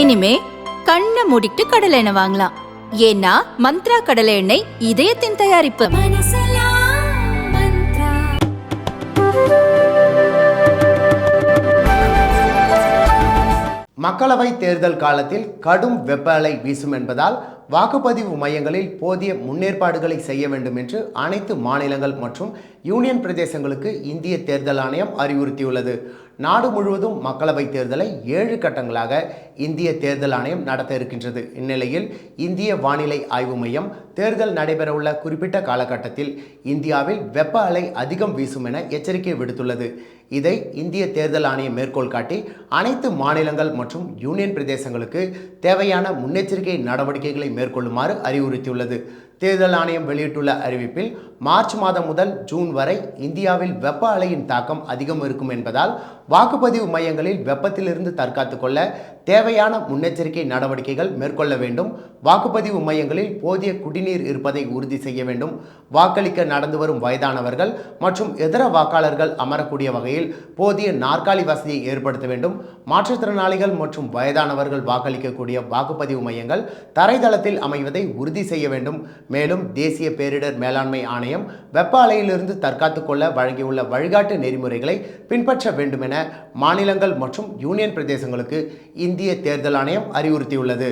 இனிமே கண்ணை மூடிட்டு கடலை எண்ணெய் வாங்கலாம். ஏன்னா மந்த்ரா கடலை எண்ணெய் இதயத்தின் தயாரிப்பு. மக்களவை தேர்தல் காலத்தில் கடும் வெப்ப அலை வீசும் என்பதால் வாக்குப்பதிவு மையங்களில் போதிய முன்னேற்பாடுகளை செய்ய வேண்டும் என்று அனைத்து மாநிலங்கள் மற்றும் யூனியன் பிரதேசங்களுக்கு இந்திய தேர்தல் ஆணையம் அறிவுறுத்தியுள்ளது. நாடு முழுவதும் மக்களவை தேர்தலை ஏழு கட்டங்களாக இந்திய தேர்தல் ஆணையம் நடத்த இருக்கின்றது. இந்நிலையில் இந்திய வானிலை ஆய்வு மையம் தேர்தல் நடைபெறவுள்ள குறிப்பிட்ட காலகட்டத்தில் இந்தியாவில் வெப்ப அலை அதிகம் வீசும் என எச்சரிக்கை விடுத்துள்ளது. இதை இந்திய தேர்தல் ஆணையம் மேற்கோள் காட்டி அனைத்து மாநிலங்கள் மற்றும் யூனியன் பிரதேசங்களுக்கு தேவையான முன்னெச்சரிக்கை நடவடிக்கைகளை மேற்கொள்ளுமாறு அறிவுறுத்தியுள்ளது. தேர்தல் ஆணையம் வெளியிட்டுள்ள அறிவிப்பில் மார்ச் மாதம் முதல் ஜூன் வரை இந்தியாவில் வெப்ப அலையின் தாக்கம் அதிகம் இருக்கும் என்பதால் வாக்குப்பதிவு மையங்களில் வெப்பத்திலிருந்து தற்காத்துக் கொள்ள தேவையான முன்னெச்சரிக்கை நடவடிக்கைகள் மேற்கொள்ள வேண்டும். வாக்குப்பதிவு மையங்களில் போதிய குடிநீர் இருப்பதை உறுதி செய்ய வேண்டும். வாக்களிக்க நடந்து வரும் வயதானவர்கள் மற்றும் இதர வாக்காளர்கள் அமரக்கூடிய வகையில் போதிய நாற்காலி வசதியை ஏற்படுத்த வேண்டும். மாற்றுத்திறனாளிகள் மற்றும் வயதானவர்கள் வாக்களிக்கக்கூடிய வாக்குப்பதிவு மையங்கள் தரைதளத்தில் அமைவதை உறுதி செய்ய வேண்டும். மேலும் தேசிய பேரிடர் மேலாண்மை ஆணையம் வெப்ப அலையிலிருந்து தற்காத்துக் கொள்ள வழங்கியுள்ள வழிகாட்டு நெறிமுறைகளை பின்பற்ற வேண்டும் என மாநிலங்கள் மற்றும் யூனியன் பிரதேசங்களுக்கு இந்திய தேர்தல் ஆணையம் அறிவுறுத்தியுள்ளது.